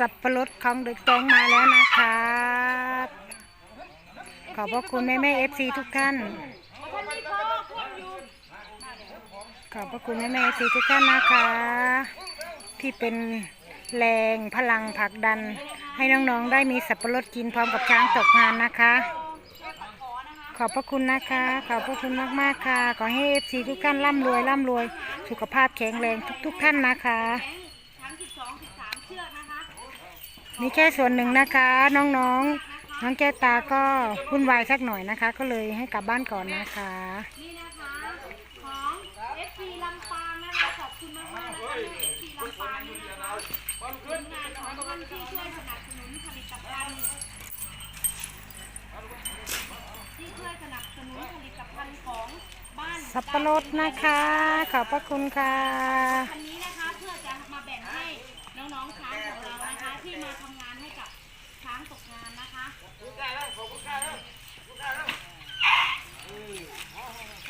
สับปะรดของเด็กแกงมาแล้วนะครับขอบพระคุณแม่แม่เอฟซีทุกท่าน ขอบพระคุณแม่แม่เอฟซีทุกท่านนะคะ ที่เป็นแรงพลังผลักดัน ให้น้องๆได้มีสับปะรดกินพร้อมกับช้างตกงานนะคะ ขอบพระคุณนะคะ ขอบพระคุณมากๆค่ะ ขอให้เอฟซีทุกท่านร่ำรวยร่ำรวย สุขภาพแข็งแรงทุก ๆ ท่านนะคะ ทั้งสิบสองสิบสามเชือกนะคะ นี่แค่ส่วนหนึ่งนะคะ น้องๆน้องแก้วตาก็วุ่นวายสักหน่อยนะคะ ก็เลยให้กลับบ้านก่อนนะคะ นี่นะคะของ FC ลำปางนะคะขอบคุณมากมากๆนะคะที่ FC ลำปางนี่นะคะผลงานของท่านที่ช่วยสนับสนุนผลิตภัณฑ์ที่ช่วยสนับสนุนผลิตภัณฑ์ของบ้านสับปะรดนะคะ ขอบพระคุณค่ะ คันนี้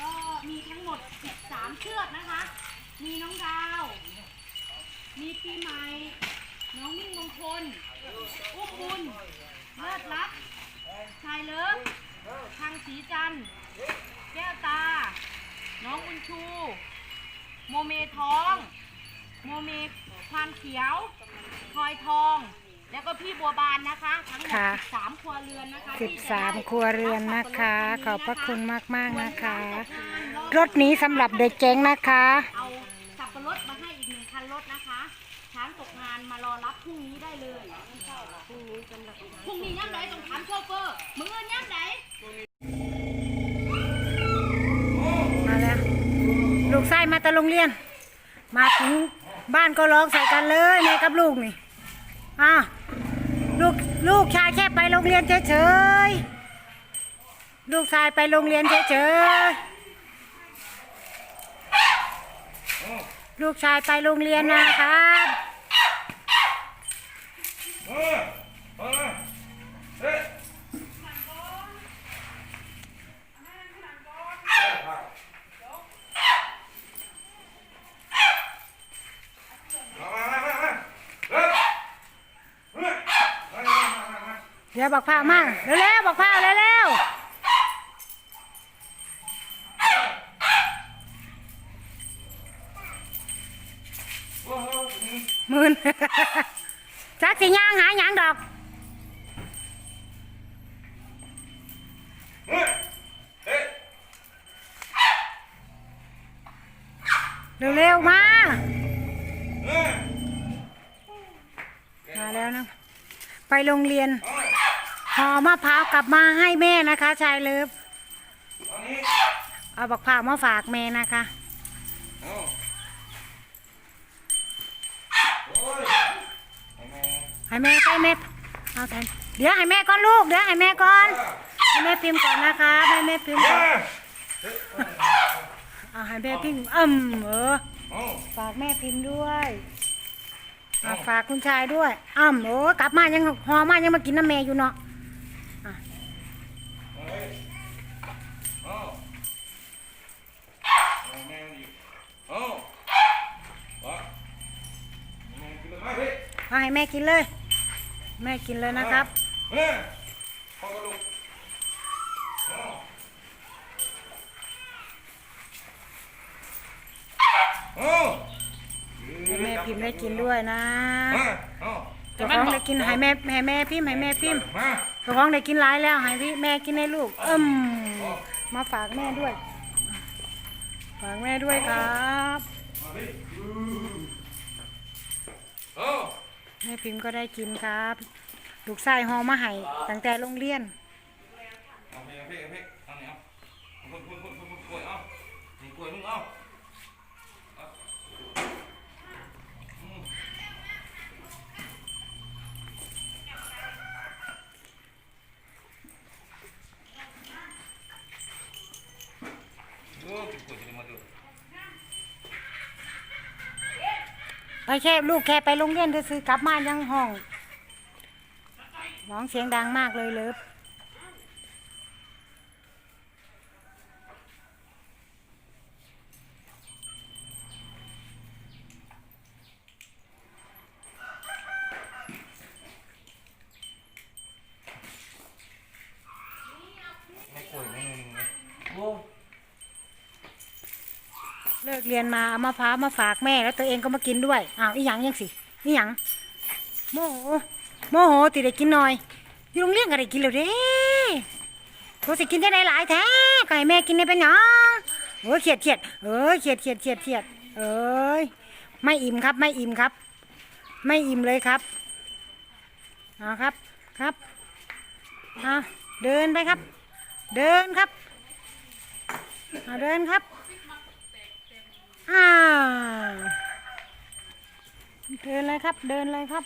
ก็มีทั้งหมด 13 เชือกนะคะ มีน้องดาว มีปีใหม่ น้องมิ่งมงคล อุ้มบุญ เลิศรัก ชายเลิฟทางสีจันทร์ แก้วตา น้องอุญชู โมเมทอง โมเมควานเขียวพลอยทอง แล้วก็พี่บัวบานนะคะ ทั้งหมดค่ะ 13ครัวเรือนนะคะสิบที่จะสามได้ครัวเรือนนะคะ ขอบพระคุณมาก ๆ นะคะรรถถนี้สำหรับเด็กแก๊งนะคะ เอาสับปะรดมาให้อีกหนึ่งคันรถนะคะช้างตกงานมารอรับพรุ่งนี้ได้เลยพรุ่งนี้สำหรับพรุ่งนี้ย่ำไหนต้องถามโชเฟอร์มึงเอินย่ำไหน มาแล้ว ลูกไส้มาแต่โรงเรียน มาถึงบ้านก็ร้องใส่กันเลยแม่กับลูกนี่ อ้าว ลูกลูกชายแค่ไปโรงเรียนเฉยๆ ลูกชายไปโรงเรียนเฉยๆ ลูกชายไปโรงเรียนนะครับ เดี๋ยวบอกพามาเร็วๆบอกพาเร็วๆหมื่นจักสิย่างหาหยังดอกเร็วๆมา มาแล้วนะ ไปโรงเรียน ห่อมะพร้าวกลับมาให้แม่นะคะ ชายเลิฟเอาบักพร้าวมาฝากแม่นะคะให้แม่ให้แม่เอาแทนเดี๋ยวให้แม่ก่อนลูกเดี๋ยวให้แม่ก่อนให้แม่พิมพ์ก่อนนะคะให้แม่พิมพ์ก่อนเอาให้แม่พิมพ์อืมเออฝากแม่พิมพ์ด้วยฝากคุณชายด้วยอ้ำโอ้กลับมายังหอมายังมากินน้ำแม่อยู่เนาะเอาให้ แม่กินเลย แม่กินเลยนะครับให้แม่พิมพ์ได้กินด้วยนะเจ้าของได้กินให้แม่ให้แม่พิมพ์ให้แม่พิมพ์เจ้าของได้กินหลายแล้วให้พี่แม่กินให้ลูกอืมมาฝากแม่ด้วย ฝากแม่ด้วยครับ แม่พิมพ์ก็ได้กินครับ ลูกชายหอมาให้ตั้งแต่โรงเรียนเอาเพลงเพลงเพลงเอาเนี่ยเอาคนคนคนคนคนกล้วยเอานี่กล้วยมึงเอาอืมโอ้กินกล้วยจะได้มาดู ไปแค่ลูกแค่ไปโรงเรียนซื้อกลับมายังห้องร้องเสียงดังมากเลยเลิฟ เลิกเรียนมาเอามะพร้าวมาฝากแม่แล้วตัวเองก็มากินด้วยอ้าวอีหยังยังสิอีหยังโมโหโมโหติได้กินหน่อยอยู่โรงเรียนก็ได้กินแล้วเด้ตัวสิกินได้หลายแท้ก็ให้แม่กินได้เป็นหยังโอ้เขียดเขียดเอ้ยเขียดเขียดเขียดเขียดเอ้ยไม่อิ่มครับไม่อิ่มครับ ไม่อิ่มเลยครับเอาครับครับเอาเดินไปครับ เดินครับเอาเดินครับ เดินเลยครับ เดินเลยครับ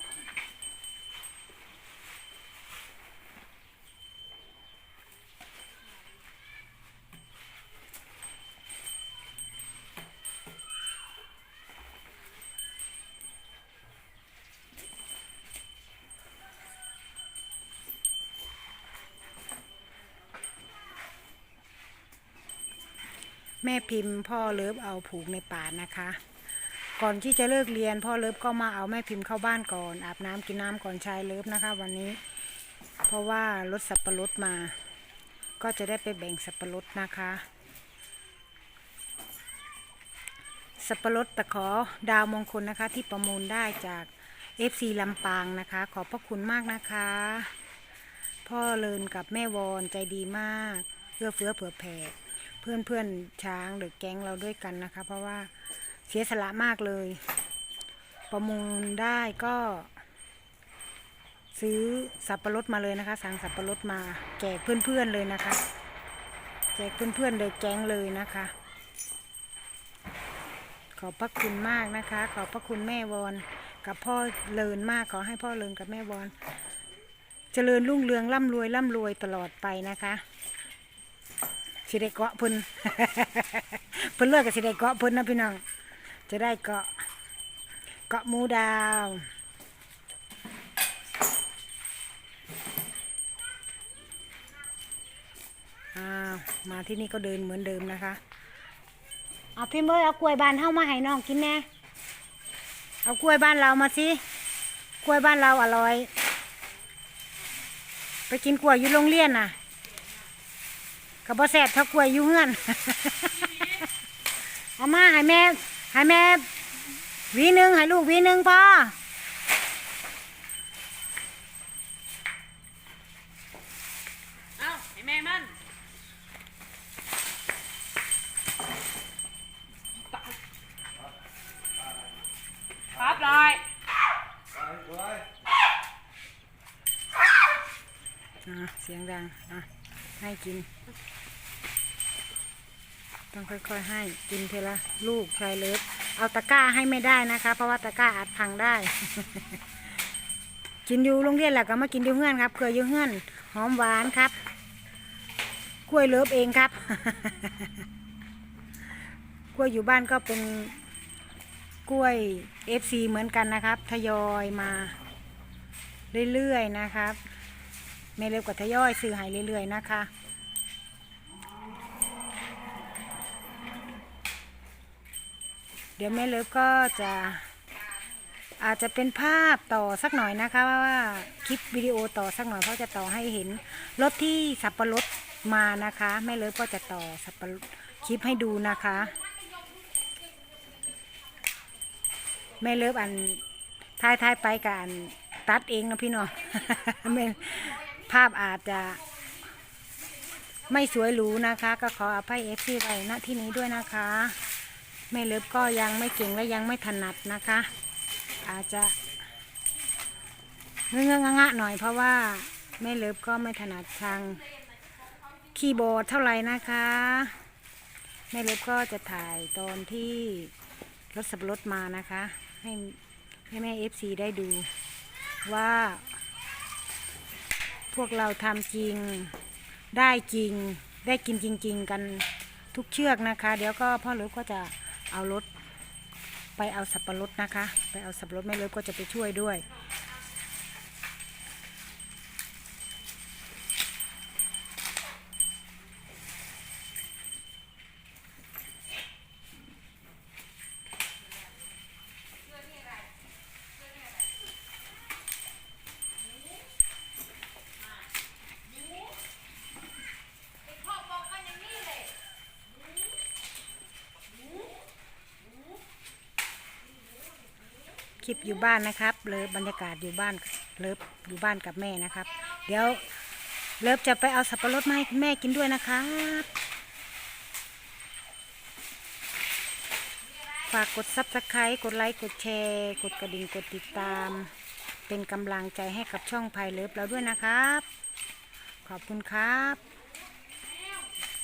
แม่พิมพ์พ่อเลิฟเอาผูกในป่านะคะ ก่อนที่จะเลิกเรียน พ่อเลิฟก็มาเอาแม่พิมพ์เข้าบ้านก่อนอาบน้ำกินน้ำก่อนชายเลิฟนะคะ วันนี้ เพราะว่ารถสับปะรดมา ก็จะได้ไปแบ่งสับปะรดนะคะ สับปะรดตะขอดาวมงคลนะคะ ที่ประมูลได้จาก FC ลำปางนะคะ ขอบพระคุณมากนะคะ พ่อเลินกับแม่วอนใจดีมากเพื่อเฟื้อเผื่อแผ่ เพื่อนเพื่อนๆช้างหรือแก๊งเราด้วยกันนะคะ เพราะว่าเสียสละมากเลย ประมูลได้ก็ ซื้อสับปะรดมาเลยนะคะ สั่งสับปะรดมา แจกเพื่อนๆเลยนะคะ แจกเพื่อนๆเลยแก๊งเลยนะคะ ขอบพระคุณมากนะคะ ขอบพระคุณแม่วอนกับพ่อเลินมากขอให้พ่อเลินกับแม่วอน เจริญรุ่งเรืองร่ำรวยร่ำรวยตลอดไปนะคะ สิได้เกาะเพิ่นเพิ่นเลิกกับสิได้เกาะเพิ่นนะพี่น้อง จะได้เกาะ เกาะหมูดาวอ้าวมาที่นี่ก็เดินเหมือนเดิมนะคะ เอาพี่เมย์เอากล้วยบ้านเฮามาให้น้องกินแน่เอากล้วยบ้านเรามาสิ กล้วยบ้านเราอร่อย ไปกินกล้วยอยู่โรงเรียนน่ะ กับบ่แซ่บเท่ากล้วยอยู่เฮือนเอามาให้แม่ให้แม่หวีหนึ่งให้ลูกหวีหนึ่งพอเอ้าให้แม่มันครับเลยอะเสียงดังอะให้กิน ต้องค่อยๆให้กินเทละลูกชายเลิฟเอาตะกร้าให้ไม่ได้นะคะ เพราะว่าตะกร้าอาจพังได้ กินอยู่โรงเรียนแหละก็มากินอยู่เฮือนครับเคยอยู่เฮือนหอมหวานครับกล้วยเลิฟเองครับกล้วยอยู่บ้านก็เป็นกล้วย FC เหมือนกันนะครับ ทยอยมาเรื่อยๆนะครับไม่เร็วกว่าทยอยซื้อให้เรื่อยๆนะคะ ดี๋ยวแม่เลิฟก็จะอาจจะเป็นภาพต่อสักหน่อยนะคะว่าคลิปวิดีโอต่อสักหน่อยเพราะจะต่อให้เห็นรถที่สับปะรดมานะคะแม่เลิฟก็จะต่อสับปะรดคลิปให้ดูนะคะ แม่เลิฟอันท้ายท้ายๆไปกันตัดเองนะพี่น้องภาพอาจจะไม่สวยหรูนะคะ ก็ขออภัยเอฟซีไว้ณที่นี้ด้วยนะคะ แม่เลิฟก็ยังไม่เก่งและยังไม่ถนัดนะคะ อาจจะเงื้องะหน่อยเพราะว่าแม่เลิฟก็ไม่ถนัดทางคีย์บอร์ดเท่าไหร่นะคะแม่เลิฟก็จะถ่ายตอนที่รถสับรถมานะคะ ให้ให้แม่เอฟซีได้ดูว่า พวกเราทำจริงได้จริงได้กินจริง ๆ กันทุกเชือกนะคะ เดี๋ยวก็พ่อเลิฟก็จะ เอารถไปเอาสับปะรดนะคะ ไปเอาสับปะรดแม่เลิฟก็จะไปช่วยด้วย คลิปอยู่บ้านนะครับเลิฟบรรยากาศอยู่บ้านเลิฟอยู่บ้านกับแม่นะครับ เดี๋ยวเลิฟจะไปเอาสับปะรดมาให้แม่กินด้วยนะครับฝากกดซับสไครต์กดไลค์กดแชร์ กดกระดิ่งกดติดตาม เป็นกำลังใจให้กับช่องพายเลิฟเราด้วยนะครับ ขอบคุณครับ